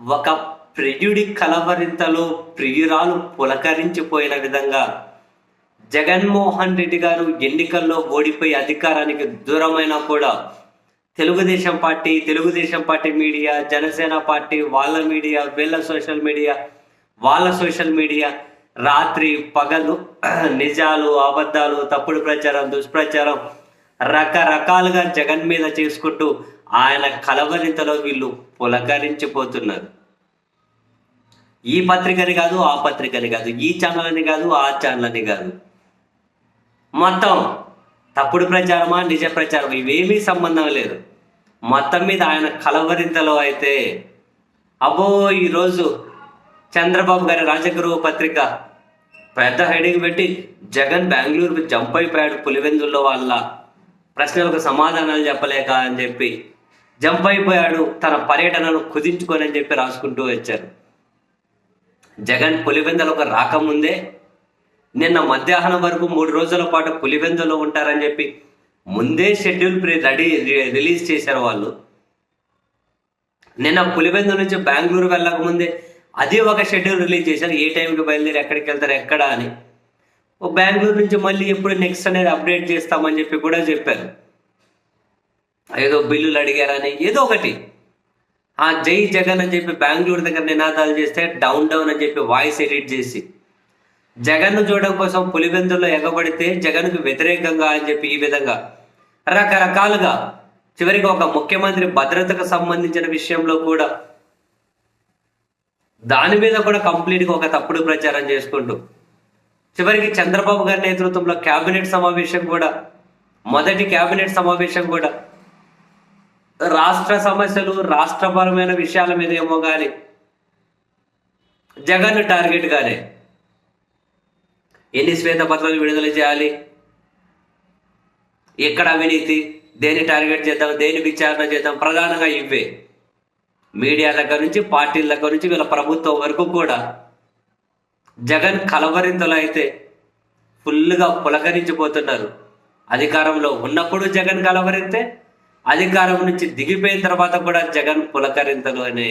ఒక ప్రియుడి కలవరింతలో ప్రియురాలు పులకరించిపోయిన విధంగా జగన్మోహన్ రెడ్డి గారు ఎన్నికల్లో ఓడిపోయి అధికారానికి దూరమైనా కూడా Telugu Desam party Telugu Desam party media Janasena party వాళ్ళ మీడియా వీళ్ళ సోషల్ మీడియా వాళ్ళ సోషల్ మీడియా రాత్రి పగలు నిజాలు అబద్ధాలు తప్పుడు ప్రచారం దుష్ప్రచారం రకరకాలుగా జగన్ మీద చేసుకుంటూ ఆయన కలవరితలో వీళ్ళు పులకరించిపోతున్నారు. ఈ పత్రికని కాదు ఆ పత్రికని కాదు ఈ ఛానల్ అని కాదు ఆ ఛానల్ అని కాదు. మొత్తం తప్పుడు ప్రచారమా నిజ ప్రచారం ఇవేమీ సంబంధం లేదు. మొత్తం మీద ఆయన కలవరింతలో అయితే అబ్బో ఈరోజు చంద్రబాబు గారి రాజగురువు పత్రిక పెద్ద హెడింగ్ పెట్టి జగన్ బెంగళూరుకు జంప్ అయిపోయాడు పులివెందుల్లో వాళ్ళ ప్రశ్నలకు సమాధానాలు చెప్పలేక అని చెప్పి జంప్ అయిపోయాడు తన పర్యటనను కుదించుకొని అని చెప్పి రాసుకుంటూ వచ్చారు. జగన్ పులివెందులకు రాకముందే నిన్న మధ్యాహ్నం వరకు మూడు రోజుల పాటు పులివెందులో ఉంటారని చెప్పి ముందే షెడ్యూల్ ప్రీ రెడీ రిలీజ్ చేశారు వాళ్ళు. నిన్న పులివెందు నుంచి బెంగళూరు వెళ్ళకముందే అదే ఒక షెడ్యూల్ రిలీజ్ చేశారు. ఏ టైంకి బయలుదేరి ఎక్కడికి వెళ్తారు ఎక్కడ అని. ఓ బెంగళూరు నుంచి మళ్ళీ ఎప్పుడు నెక్స్ట్ అనేది అప్డేట్ చేస్తామని చెప్పి కూడా చెప్పారు. ఏదో బిల్లులు అడిగారని ఏదో ఒకటి. ఆ జై జగన్ అని చెప్పి బెంగళూరు దగ్గర నినాదాలు చేస్తే డౌన్ డౌన్ అని చెప్పి వాయిస్ ఎడిట్ చేసి జగన్ను చూడడం కోసం పులిబెందుల్లో ఎగబడితే జగన్కు వ్యతిరేకంగా అని చెప్పి ఈ విధంగా రకరకాలుగా చివరికి ఒక ముఖ్యమంత్రి భద్రతకు సంబంధించిన విషయంలో కూడా దాని మీద కూడా కంప్లీట్గా ఒక తప్పుడు ప్రచారం చేసుకుంటూ చివరికి చంద్రబాబు గారి నేతృత్వంలో కేబినెట్ సమావేశం కూడా మొదటి కేబినెట్ సమావేశం కూడా రాష్ట్ర సమస్యలు రాష్ట్రపరమైన విషయాల మీద ఏమో కానీ జగన్ టార్గెట్ కానీ ఎన్ని శ్వేతపత్రాలు విడుదల చేయాలి? ఎక్కడ అవినీతి? దేని టార్గెట్ చేద్దాం? దేని విచారణ చేద్దాం? ప్రధానంగా ఇవే. మీడియా దగ్గర నుంచి పార్టీల దగ్గర నుంచి వీళ్ళ ప్రభుత్వం వరకు కూడా జగన్ కలవరింతలు అయితే ఫుల్గా పులకరించిపోతున్నారు. అధికారంలో ఉన్నప్పుడు జగన్ కలవరిస్తే అధికారం నుంచి దిగిపోయిన తర్వాత కూడా జగన్ పులకరింతలు అనే